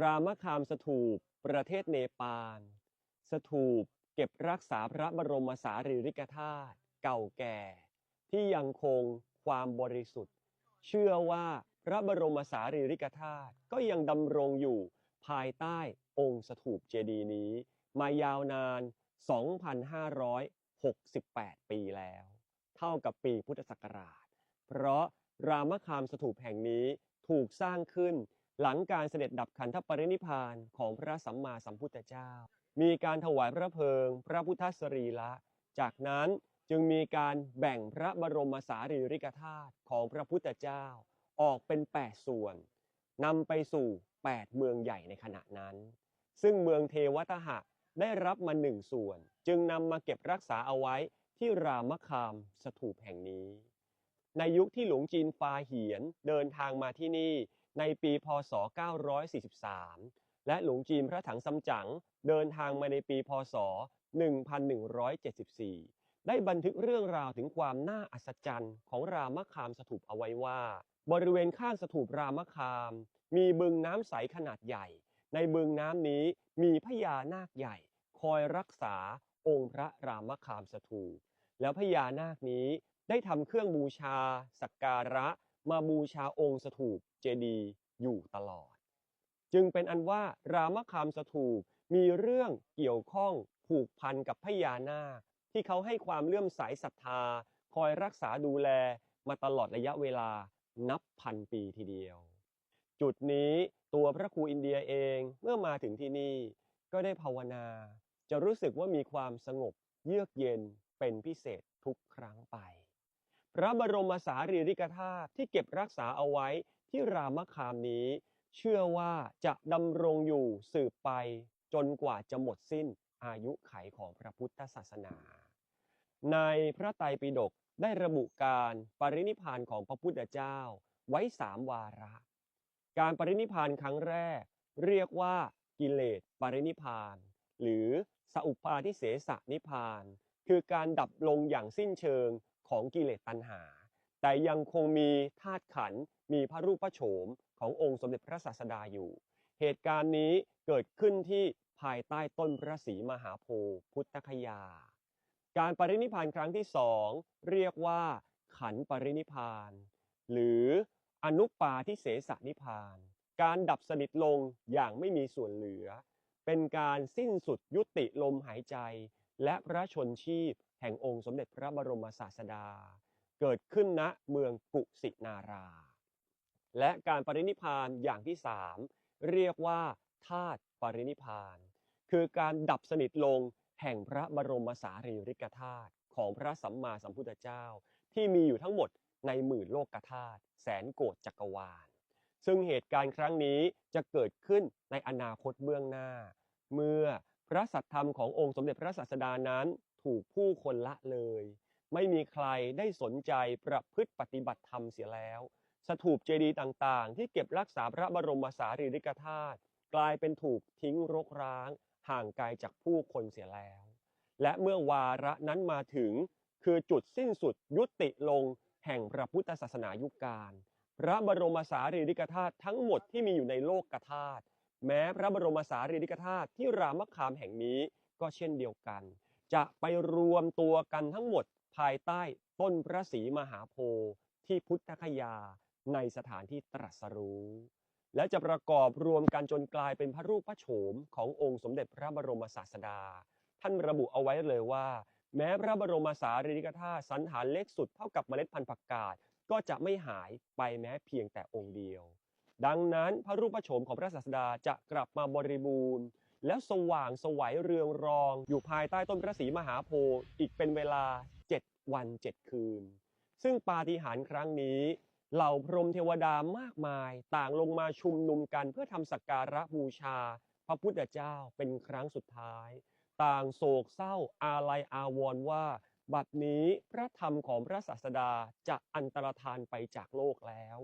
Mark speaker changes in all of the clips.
Speaker 1: รามคามสถูป ประเทศเนปาล สถูปเก็บรักษาพระบรมสารีริกธาตุเก่าแก่ ที่ยังคงความบริสุทธิ์ เชื่อว่าพระบรมสารีริกธาตุก็ยังดำรงอยู่ภายใต้องค์สถูปเจดีย์นี้ มายาวนาน 2,568 ปีแล้ว เท่ากับปีพุทธศักราช เพราะรามคามสถูปแห่งนี้ถูกสร้างขึ้น หลังการเสด็จดับขันธปรินิพานของพระสัมมาสัมพุทธเจ้า มีการถวายพระเพลิง พระพุทธสรีระจากนั้นจึงมีการแบ่งพระบรมสารีริกธาตุของพระพุทธเจ้าออกเป็น 8 ส่วนนำไปสู่ 8 เมืองใหญ่ในขณะนั้น ซึ่งเมืองเทวทหะได้รับมาหนึ่งส่วน จึงนำมาเก็บรักษาเอาไว้ที่รามคามสถูปแห่งนี้ ในยุคที่หลวงจีนฟาเหียนเดินทางมาที่นี่ ในปีพศ 943 และหลวงจีนพระถังซัมจั๋งเดินทางมาในปีพศ 1174 ได้บันทึกเรื่องราวถึงความน่าอัศจรรย์ของรามคามสถูปเอาไว้ว่า บริเวณข้างสถูปรามคาม มีบึงน้ำใสขนาดใหญ่ ในบึงน้ำนี้มีพญานาคใหญ่ คอยรักษาองค์พระรามคามสถูปแล้วพญานาคนี้ได้ทำเครื่องบูชาสักการะ มาบูชาองค์สถูปเจดีย์อยู่ตลอด จึงเป็นอันว่ารามคามสถูปมีเรื่องเกี่ยวข้องผูกพันกับพญานาคที่เขาให้ความเลื่อมใสศรัทธา คอยรักษาดูแลมาตลอดระยะเวลานับพันปีทีเดียว จุดนี้ตัวพระครูอินเดียเองเมื่อมาถึงที่นี่ก็ได้ภาวนา จะรู้สึกว่ามีความสงบเยือกเย็นเป็นพิเศษทุกครั้งไป พระบรมสารีริกธาตุที่เก็บรักษาเอาไว้ที่รามคามนี้ เชื่อว่าจะดำรงอยู่สืบไปจนกว่าจะหมดสิ้นอายุไขของพระพุทธศาสนา ในพระไตรปิฎกได้ระบุการปรินิพานของพระพุทธเจ้าไว้สามวาระ การปรินิพานครั้งแรก เรียกว่ากิเลสปรินิพาน หรือสอุปาทิเสสนิพาน คือการดับลงอย่างสิ้นเชิง ของกิเลสตัณหา แต่ยังคงมีธาตุขัน มีพระรูปพระโฉมขององค์สมเด็จพระศาสดาอยู่ เหตุการณ์นี้เกิดขึ้นที่ภายใต้ต้นพระศรีมหาโพธิ์พุทธคยา การปรินิพานครั้งที่สองเรียกว่าขันปรินิพาน หรืออนุปาทิเสสนิพาน การดับสนิทลงอย่างไม่มีส่วนเหลือ เป็นการสิ้นสุดยุติลมหายใจ และพระชนชีพแห่งองค์สมเด็จพระบรมศาสดา เกิดขึ้นณเมืองกุสินารา และการปรินิพานอย่างที่สามเรียกว่าธาตุปรินิพาน คือการดับสนิทลงแห่งพระบรมสารีริกธาตุของพระสัมมาสัมพุทธเจ้า ที่มีอยู่ทั้งหมดในหมื่นโลกธาตุแสนโกฏจักรวาล ซึ่งเหตุการณ์ครั้งนี้จะเกิดขึ้นในอนาคตเบื้องหน้า เมื่อ พระสัทธรรมขององค์สมเด็จพระศาสดานั้นถูกผู้คนละเลย ไม่มีใครได้สนใจประพฤติปฏิบัติธรรมเสียแล้ว สถูปเจดีย์ต่างๆ ที่เก็บรักษาพระบรมสารีริกธาตุกลายเป็นถูกทิ้งรกร้าง ห่างไกลจากผู้คนเสียแล้ว และเมื่อวาระนั้นมาถึง คือจุดสิ้นสุดยุติลงแห่งพระพุทธศาสนายุคการ พระบรมสารีริกธาตุทั้งหมดที่มีอยู่ในโลกกธาตุ แม้พระบรมสารีริกธาตุที่รามคามแห่งนี้ก็เช่นเดียวกัน จะไปรวมตัวกันทั้งหมดภายใต้ต้นพระศรีมหาโพธิ์ที่พุทธคยาในสถานที่ตรัสรู้ และจะประกอบรวมกันจนกลายเป็นพระรูปพระโฉมขององค์สมเด็จพระบรมศาสดา ท่านระบุเอาไว้เลยว่า แม้พระบรมสารีริกธาตุสันฐานเล็กสุดเท่ากับเมล็ดพันธุ์ผักกาดก็จะไม่หายไปแม้เพียงแต่องค์เดียว ดังนั้นพระรูปโฉมของพระศาสดาจะกลับมาบริบูรณ์ แล้วสว่างสวัยเรืองรอง อยู่ภายใต้ต้นพระศรีมหาโพธิ์อีกเป็นเวลา 7 วัน 7 คืน ซึ่งปาฏิหาริย์ครั้งนี้ เหล่าพรหมเทวดามากมาย ต่างลงมาชุมนุมกันเพื่อทำสักการะบูชา พระพุทธเจ้าเป็นครั้งสุดท้าย ต่างโศกเศร้าอาลัยอาวรณ์ว่า บัดนี้พระธรรมของพระศาสดาจะอันตรธานไปจากโลกแล้ว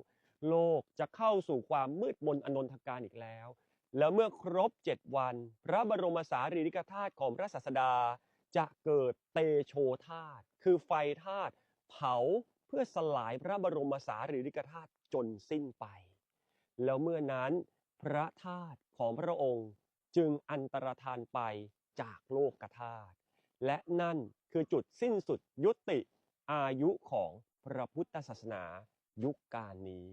Speaker 1: โลกจะเข้าสู่ความมืดมนอนนทการอีกแล้ว แล้วเมื่อครบเจ็ดวัน พระบรมสารีริกธาตุของพระศาสดา จะเกิดเตโชธาตุคือไฟธาตุเผาเพื่อสลายพระบรมสารีริกธาตุจนสิ้นไป แล้วเมื่อนั้นพระธาตุของพระองค์จึงอันตรธานไปจากโลกธาตุและนั่นคือจุดสิ้นสุดยุติอายุของพระพุทธศาสนา ยุคการนี้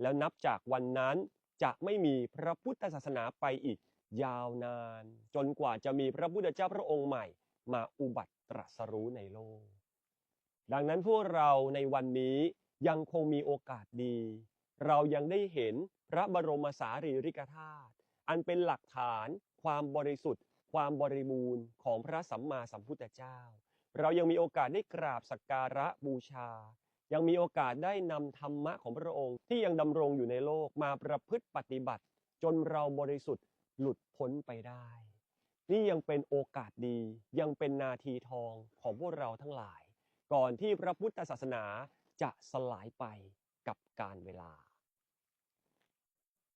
Speaker 1: แล้วนับจากวันนั้นจะไม่มีพระพุทธศาสนาไปอีกยาวนาน จนกว่าจะมีพระพุทธเจ้าพระองค์ใหม่ มาอุบัติตรัสรู้ในโลก ดังนั้นพวกเราในวันนี้ยังคงมีโอกาสดี เรายังได้เห็นพระบรมสารีริกธาตุอันเป็นหลักฐาน ความบริสุทธิ์ ความบริบูรณ์ของพระสัมมาสัมพุทธเจ้า เรายังมีโอกาสได้กราบสักการะบูชา ยังมีโอกาสได้นำธรรมะของพระองค์ที่ยังดำรงอยู่ในโลกมาประพฤติปฏิบัติ จนเราบริสุทธิ์หลุดพ้นไปได้ นี่ยังเป็นโอกาสดี ยังเป็นนาทีทองของพวกเราทั้งหลาย ก่อนที่พระพุทธศาสนาจะสลายไปกับการเวลา